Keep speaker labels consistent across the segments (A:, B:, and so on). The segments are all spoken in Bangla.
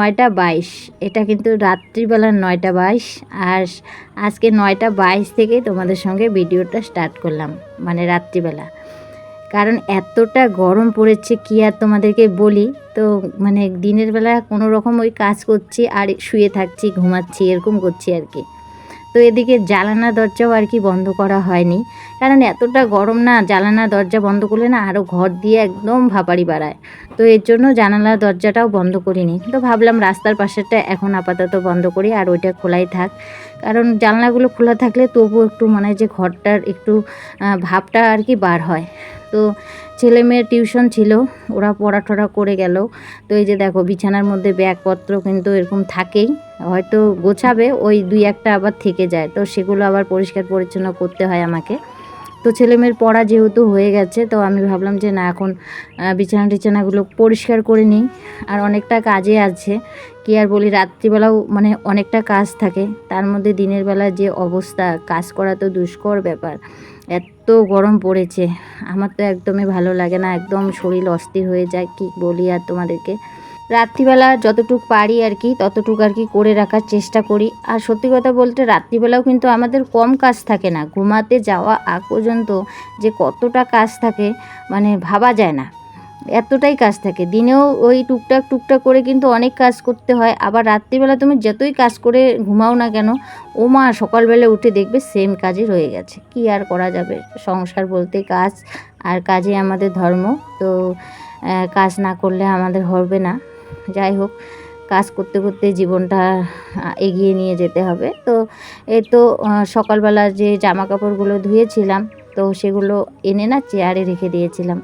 A: নয়টা বাইশ। এটা কিন্তু রাত্রিবেলার নয়টা বাইশ। আর আজকে নয়টা বাইশ থেকে তোমাদের সঙ্গে ভিডিওটা স্টার্ট করলাম মানে রাত্রিবেলা। কারণ এতটা গরম পড়েছে, কি আর তোমাদেরকে বলি? তো মানে দিনের বেলা কোনো রকম ওই কাজ করছি আর শুয়ে থাকছি, ঘুমাচ্ছি, এরকম করছি আর কি। তো এদিকে জানালা দরজাও আর কি বন্ধ করা হয়নি। কারণ এতটা গরম না জানালা দরজা বন্ধ করলে না আরও ঘর দিয়ে একদম ভাপাড়ি বাড়ায়। তো এর জন্য জানালা দরজাটাও বন্ধ করিনি। তো ভাবলাম রাস্তার পাশেরটা এখন আপাতত বন্ধ করি আর ওইটা খোলাই থাক। কারণ জানলাগুলো খোলা থাকলে তবু একটু মনে যে ঘরটার একটু ভাবটা আর কি বার হয়। তো ছেলে মেয়ের টিউশন ছিল, ওরা পড়া টড়া করে গেল। তো এই যে দেখো, বিছানার মধ্যে ব্যাগপত্র কিন্তু এরকম থাকেই। হয়তো গোছাবে, ওই দুই একটা আবার থেকে যায়। তো সেগুলো আবার পরিষ্কার পরিচ্ছন্ন করতে হয় আমাকে। তো ছেলে মেয়ের পড়া যেহেতু হয়ে গেছে, তো আমি ভাবলাম যে না, এখন বিছানা টিছানাগুলো পরিষ্কার করে নিই। আর অনেকটা কাজে আছে। কি আর বলি, রাত্রিবেলাও মানে অনেকটা কাজ থাকে। তার মধ্যে দিনের বেলা যে অবস্থা, কাজ করা তো দুষ্কর ব্যাপার। গরম পড়েছে। আমার তো একদমই ভালো লাগে না, একদম শরীর অস্থির হয়ে যায়, কি বলি আর তোমাদেরকে। রাত্রিবেলা যতটুক পারি আর কি, ততটুকু আর কি করে রাখার চেষ্টা করি। আর সত্যি কথা বলতে রাত্রিবেলাও কিন্তু আমাদের কম কাজ থাকে না, ঘুমাতে যাওয়া আগ পর্যন্ত যে কতটা কাজ থাকে মানে ভাবা যায় না। এতটাই কাজ থাকে। দিনেও ওই টুকটাক টুকটাক করে কিন্তু অনেক কাজ করতে হয়। আবার রাত্রিবেলা তুমি যতই কাজ করে ঘুমাও না কেন, ও মা সকালবেলা উঠে দেখবে সেম কাজই রয়ে গেছে। কি আর করা যাবে? সংসার বলতে কাজ আর কাজে আমাদের ধর্ম। তো কাজ না করলে আমাদের হবে না। যাই হোক, কাজ করতে করতে জীবনটা এগিয়ে নিয়ে যেতে হবে। তো, এই তো সকালবেলা যে জামা কাপড়গুলো ধুয়েছিলাম, তো সেগুলো এনে না চেয়ারে রেখে দিয়েছিলাম।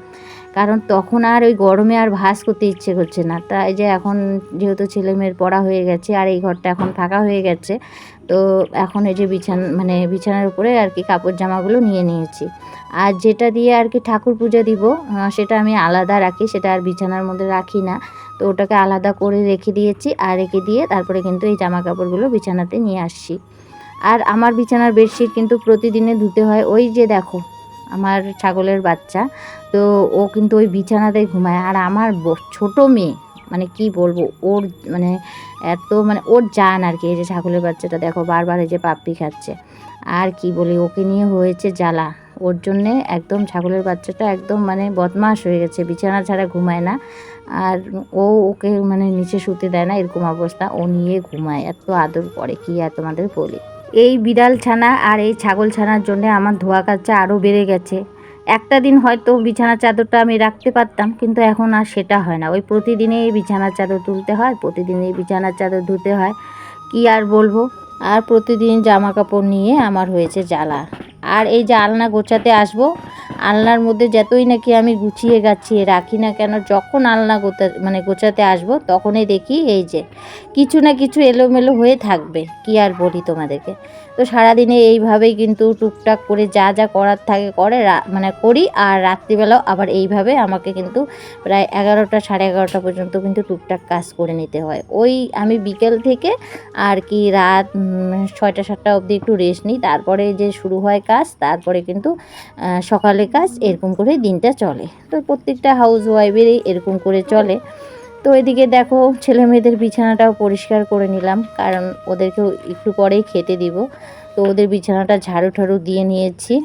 A: কারণ তখন আর ওই গরমে আর ভাস করতে ইচ্ছে করছে না। তাই যে এখন যেহেতু ছেলে মেয়ের পড়া হয়ে গেছে আর এই ঘরটা এখন ফাঁকা হয়ে গেছে, তো এখন এই যে বিছানা মানে বিছানার উপরে আর কি কাপড় জামাগুলো নিয়ে নিয়েছি। আর যেটা দিয়ে আর কি ঠাকুর পূজা দিব সেটা আমি আলাদা রাখি, সেটা আর বিছানার মধ্যে রাখি না। তো ওটাকে আলাদা করে রেখে দিয়েছি আর রেখে দিয়ে তারপরে কিন্তু এই জামা কাপড়গুলো বিছানাতে নিয়ে আসছি। আর আমার বিছানার বেডশিট কিন্তু প্রতিদিনে ধুতে হয়। ওই যে দেখো আমার ছাগলের বাচ্চা, তো ও কিন্তু ওই বিছানাতেই ঘুমায়। আর আমার ছোট মেয়ে মানে কি বলব, ওর মানে এত মানে ওর জান আর কি, এই যে ছাগলের বাচ্চাটা দেখো, বারবার এই যে পাপ্পি খাচ্ছে। আর কি বলি, ওকে নিয়ে হয়েছে জ্বালা। ওর জন্যে একদম ছাগলের বাচ্চাটা একদম মানে বদমাশ হয়ে গেছে, বিছানা ছাড়া ঘুমায় না। আর ও ওকে মানে নিচে শুতে দেয় না, এরকম অবস্থা। ও নিয়ে ঘুমায়, এত আদর করে, কি আর তোমাদের বলি। এই বিড়াল ছানা আর এই ছাগল ছানার জন্য আমার ধোয়া কাচা আরও বেড়ে গেছে। একটা দিন হয়তো বিছানা চাদরটা আমি রাখতে পারতাম, কিন্তু এখন আর সেটা হয় না। ওই প্রতিদিনেই এই বিছানার চাদর তুলতে হয়, প্রতিদিনই বিছানার চাদর ধুতে হয়। কি আর বলব? আর প্রতিদিন জামা কাপড় নিয়ে আমার হয়েছে জ্বালা। আর এই যে আলনা গোছাতে আসব, আলনার মধ্যে যতই নাকি আমি গুছিয়ে গাছিয়ে রাখি না কেন, যখন আলনা গোতা মানে গোছাতে আসব, তখনই দেখি এই যে কিছু না কিছু এলোমেলো হয়ে থাকবে, কি আর বলি তোমাদেরকে। তো সারাদিনে এইভাবেই কিন্তু টুকটাক করে যা যা করার থাকে করে মানে করি, আর রাত্রিবেলাও আবার এইভাবে আমাকে কিন্তু প্রায় এগারোটা, সাড়ে এগারোটা পর্যন্ত কিন্তু টুকটাক কাজ করে নিতে হয়। ওই আমি বিকেল থেকে আর কি রাত ছয়টা, সাতটা অবধি একটু রেস্ট নিই, তারপরে যে শুরু হয় কাজ তারপরে কিন্তু সকালে কাজ, এরকম করে দিনটা চলে। তো প্রত্যেকটা হাউস ওয়াইফেরই এরকম করে চলে। তো এদিকে দেখো, ছেলে মেয়েদের বিছানাটাও পরিষ্কার করে নিলাম, কারণ ওদেরকেও একটু পরেই খেতে দিব। তো ওদের বিছানাটা ঝাড়ু ঠাড়ু দিয়ে নিয়েছি,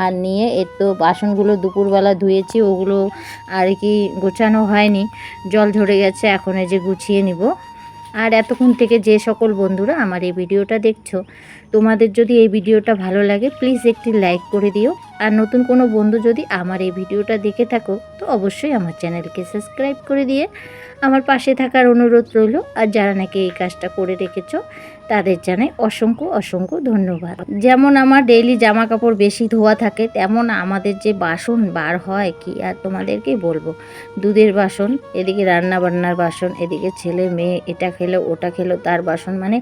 A: আর নিয়ে এর তো বাসনগুলো দুপুরবেলা ধুয়েছি, ওগুলো আর কি গোছানো হয়নি। জল ঝরে গেছে, এখন এই যে গুছিয়ে নিব। আর এতক্ষণ থেকে যে সকল বন্ধুরা আমার এই ভিডিওটা দেখছ, তোমাদের যদি এই ভিডিওটা ভালো লাগে প্লিজ একটি লাইক করে দিও। আর নতুন কোনো বন্ধু যদি আমার এই ভিডিওটা দেখে থাকো, তো অবশ্যই আমার চ্যানেলকে সাবস্ক্রাইব করে দিয়ে আমার পাশে থাকার অনুরোধ রইল, আর যারা নাকি এই কাজটা করে রেখেছ, তাদের জানাই অসংখ্য অসংখ্য ধন্যবাদ। যেমন আমার ডেইলি জামা কাপড় বেশি ধোয়া থাকে, তেমন আমাদের যে বাসন বার হয়, কি আর তোমাদেরকে বলব? দুধের বাসন, এদিকে রান্না বান্নার বাসন, এদিকে ছেলে মেয়ে, এটা খেলো, ওটা খেলো, তার বাসন মানে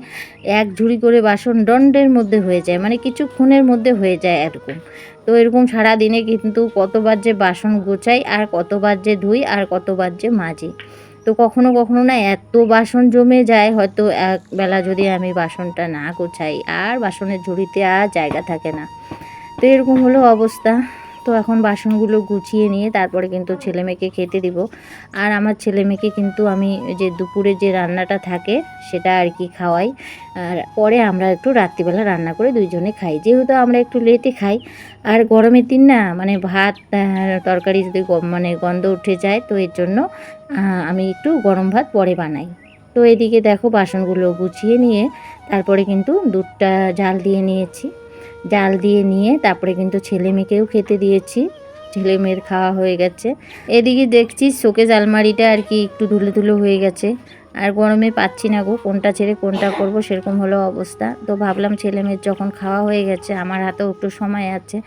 A: এক ঝুড়ি করে বাসন দণ্ডের মধ্যে হয়ে যায় মানে কিছুক্ষণের মধ্যে হয়ে যায় এরকম। তো এরকম সারা দিনে কিন্তু কতবার যে বাসন গোছাই, আর কতবার যে ধুই, আর কতবার যে মাজি। তো কখনো কখনো না এত বাসন জমে যায়, হয়তো একবেলা যদি আমি বাসনটা না গোছাই, আর বাসনের ঝুড়িতে আর জায়গা থাকে না। তো এরকম হলো অবস্থা। তো এখন বাসনগুলো গুছিয়ে নিয়ে তারপরে কিন্তু ছেলে মেয়েকে খেতে দিব। আর আমার ছেলে মেয়েকে কিন্তু আমি যে দুপুরে যে রান্নাটা থাকে সেটা আর কি খাওয়াই। আর পরে আমরা একটু রাত্রিবেলা রান্না করে দুইজনে খাই। যেহেতু আমরা একটু লেটে খাই, আর গরমের দিন না মানে ভাত তরকারি যদি মানে গন্ধ উঠে যায় তো এর জন্য আমি একটু গরম ভাত পরে বানাই। তো এদিকে দেখো বাসনগুলো গুছিয়ে নিয়ে তারপরে কিন্তু দুধটা জাল দিয়ে নিয়েছি। জাল দিয়ে নিয়ে তারপরে কিন্তু ছেলে মেয়েকেও খেতে দিয়েছি। ছেলে মেয়ের খাওয়া হয়ে গেছে। এদিকে দেখছি শোকেজ আলমারিটা আর কি একটু ধুলো ধুলো হয়ে গেছে। আর গরমে পাচ্ছি না গো, কোনটা ছেড়ে কোনটা করব সেরকম হলো অবস্থা। তো ভাবলাম ছেলে মেয়ের যখন খাওয়া হয়ে গেছে, আমার হাতেও একটু সময় আছে,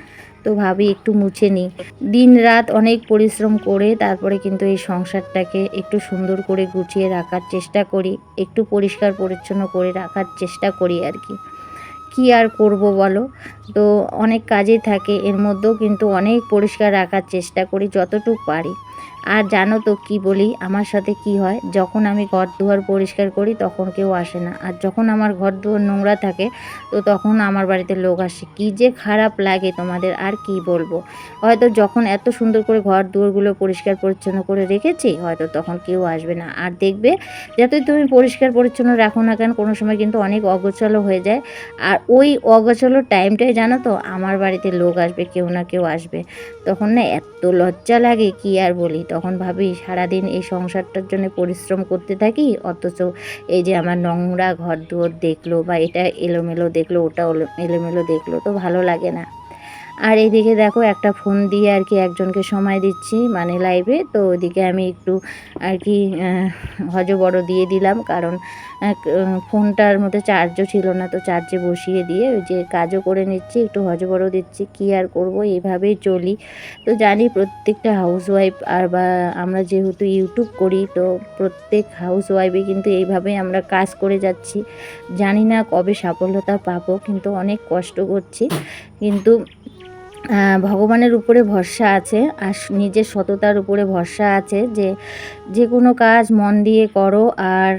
A: তো ভাবি একটু মুছে নিই। দিন রাত অনেক পরিশ্রম করে তারপরে কিন্তু এই সংসারটাকে একটু সুন্দর করে গুছিয়ে রাখার চেষ্টা করি, একটু পরিষ্কার পরিচ্ছন্ন করে রাখার চেষ্টা করি আর কি। কি আর করব বলো? তো অনেক কাজে থাকে, এর মধ্যেও কিন্তু অনেক পরিষ্কার রাখার চেষ্টা করি যতটুকু পারি। আর জানো তো কি বলি, আমার সাথে কি হয়, যখন আমি ঘর দুয়ার পরিষ্কার করি তখন কেউ আসে না। আর যখন আমার ঘর দুয়ার নোংরা থাকে, তো তখন আমার বাড়িতে লোক আসে। কি যে খারাপ লাগে তোমাদের, আর কি বলব? হয়তো যখন এত সুন্দর করে ঘর দুয়ারগুলো পরিষ্কার পরিচ্ছন্ন করে রেখেছি, হয়তো তখন কেউ আসবে না। আর দেখবে, যতই তুমি পরিষ্কার পরিচ্ছন্ন রাখো না কেন, কোনো সময় কিন্তু অনেক অগোছালো হয়ে যায়। আর ওই অগোছালো টাইমটাই জানো তো, আমার বাড়িতে লোক আসবে, কেউ না কেউ আসবে। তখন না এত লজ্জা লাগে, কি আর বলি? তখন ভাবি সারাদিন এই সংসারটার জন্য পরিশ্রম করতে থাকি, অথচ এই যে আমার নোংরা ঘর দুয়ার দেখল বা এটা এলোমেলো দেখল, ওটা এলোমেলো দেখল, তো ভালো লাগে না। আর এদিকে দেখো একটা ফোন দিয়ে আর কি একজনকে সময় দিচ্ছি মানে লাইভে তো ওদিকে আমি একটু আর কি হজ বড় দিয়ে দিলাম, কারণ ফোনটার মধ্যে চার্জও ছিল না, তো চার্জে বসিয়ে দিয়ে ওই যে কাজও করে নিচ্ছি, একটু হজ বড় দিচ্ছি, কী আর করব এইভাবেই চলি। তো জানি প্রত্যেকটা হাউসওয়াইফ আর বা আমরা যেহেতু ইউটিউব করি, তো প্রত্যেক হাউসওয়াইফে কিন্তু এইভাবেই আমরা কাজ করে যাচ্ছি। জানি না কবে সাফল্যতা পাবো, কিন্তু অনেক কষ্ট করছি। কিন্তু ভগবানের উপরে ভরসা আছে আর নিজের সততার উপরে ভরসা আছে যে যে কোনো কাজ মন দিয়ে করো আর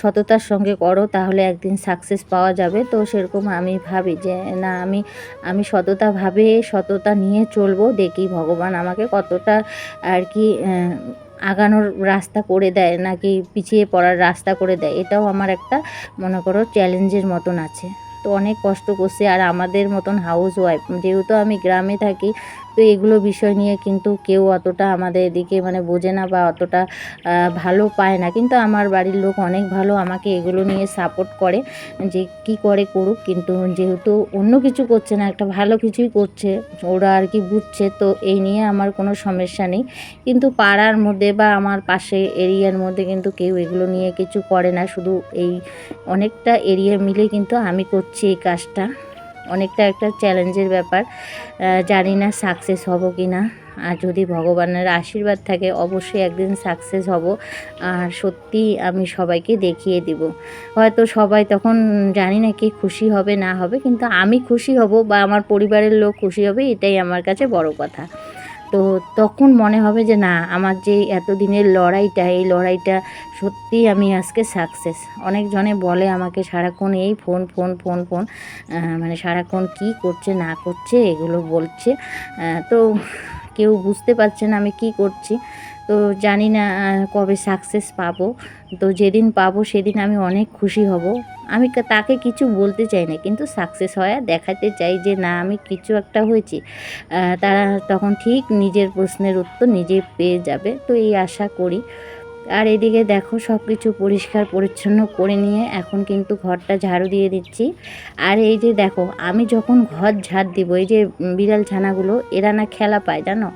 A: সততার সঙ্গে করো, তাহলে একদিন সাকসেস পাওয়া যাবে। তো সেরকম আমি ভাবি যে, না, আমি আমি সততাভাবে সততা নিয়ে চলবো, দেখি ভগবান আমাকে কতটা আর কি আগানোর রাস্তা করে দেয় নাকি পিছিয়ে পড়ার রাস্তা করে দেয়, এটাও আমার একটা, মনে করো চ্যালেঞ্জের মতন আছে। তো অনেক কষ্ট করছে আর আমাদের মতন হাউস ওয়াইফ যেহেতু আমি গ্রামে থাকি তো এগুলো বিষয় নিয়ে কিন্তু কেউ অতটা আমাদের এদিকে মানে বোঝে না বা অতটা ভালো পায় না। কিন্তু আমার বাড়ির লোক অনেক ভালো, আমাকে এগুলো নিয়ে সাপোর্ট করে যে কি করে করুক। কিন্তু যেহেতু অন্য কিছু করছে না, একটা ভালো কিছুই করছে, ওরা আর কি বুঝছে, তো এই নিয়ে আমার কোনো সমস্যা নেই। কিন্তু পাড়ার মধ্যে বা আমার পাশে এরিয়ার মধ্যে কিন্তু কেউ এগুলো নিয়ে কিছু করে না। শুধু এই অনেকটা এরিয়া মিলে কিন্তু আমি করছি এই কাজটা। অনেকটা একটা চ্যালেঞ্জের ব্যাপার। জানি না সাকসেস হব কি না আর যদি ভগবানের আশীর্বাদ থাকে, অবশ্যই একদিন সাকসেস হব। আর সত্যি আমি সবাইকে দেখিয়ে দিব। হয়তো সবাই তখন জানি না কি খুশি হবে না হবে, কিন্তু আমি খুশি হব বা আমার পরিবারের লোক খুশি হবে, এটাই আমার কাছে বড় কথা। তো তখন মনে হবে যে, না, আমার যে এতদিনের লড়াইটা, এই লড়াইটা সত্যি আমি আজকে সাকসেস অনেকজনে বলে আমাকে, সারাক্ষণ এই ফোন ফোন ফোন ফোন মানে সারাক্ষণ কি করছে, না করছে, এগুলো বলছে। তো কেউ বুঝতে পারছে না আমি কি করছি। তো জানি না কবে সাকসেস পাবো। তো যেদিন পাবো সেদিন আমি অনেক খুশি হব। আমি তাকে কিছু বলতে চাই না, কিন্তু সাকসেস হয়। দেখাতে চাই যে, না, আমি কিছু একটা হয়েছি। তারা তখন ঠিক নিজের প্রশ্নের উত্তর নিজে পেয়ে যাবে। তো এই আশা করি। আর এদিকে দেখো সব কিছু পরিষ্কার, পরিচ্ছন্ন করে নিয়ে এখন কিন্তু ঘরটা ঝাড়ু দিয়ে দিচ্ছি। আর এই যে দেখো, আমি যখন ঘর ঝাড় দিব, এই যে বিড়াল ছানাগুলো, এরা না খেলা পায়, জানো?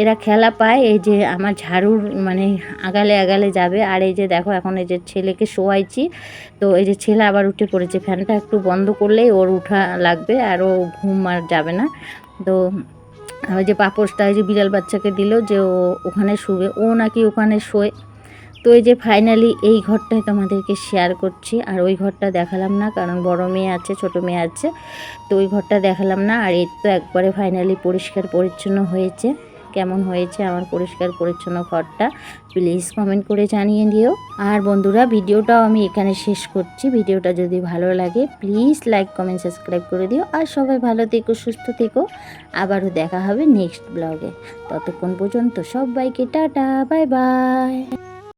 A: এরা খেলা পায়, এই যে আমার ঝাড়ুর মানে আগালে আগালে যাবে। আর এই যে দেখো, এখন এই যে ছেলেকে শোয়াইছি। তো এই যে ছেলে আবার উঠে পড়েছে, ফ্যানটা একটু বন্ধ করলেই ওর উঠা লাগবে, আর ও ঘুম আর যাবে না। তো ওই যে পাপোশটা ওই যে বিড়াল বাচ্চাকে দিল যে ও ওখানে শুবে, ও নাকি ওখানে শোয়। তো এই যে ফাইনালি এই ঘরটাই তোমাদেরকে শেয়ার করছি। আর ওই ঘরটা দেখালাম না, কারণ বড় মেয়ে আছে, ছোট মেয়ে আছে। তো ওই ঘরটা দেখালাম না, আর এর তো একবারে ফাইনালি পরিষ্কার পরিচ্ছন্ন হয়েছে। কেমন হয়েছে আমার পরিষ্কার পরিচ্ছন্ন ঘরটা প্লিজ কমেন্ট করে জানিয়ে দিও। আর বন্ধুরা, ভিডিওটাও আমি এখানে শেষ করছি। ভিডিওটা যদি ভালো লাগে প্লিজ লাইক কমেন্ট সাবস্ক্রাইব করে দিও। আর সবাই ভালো থেকো, সুস্থ থেকো। আবারও দেখা হবে নেক্সট ব্লগে ততক্ষণ পর্যন্ত সবাইকে টাটা বাই বাই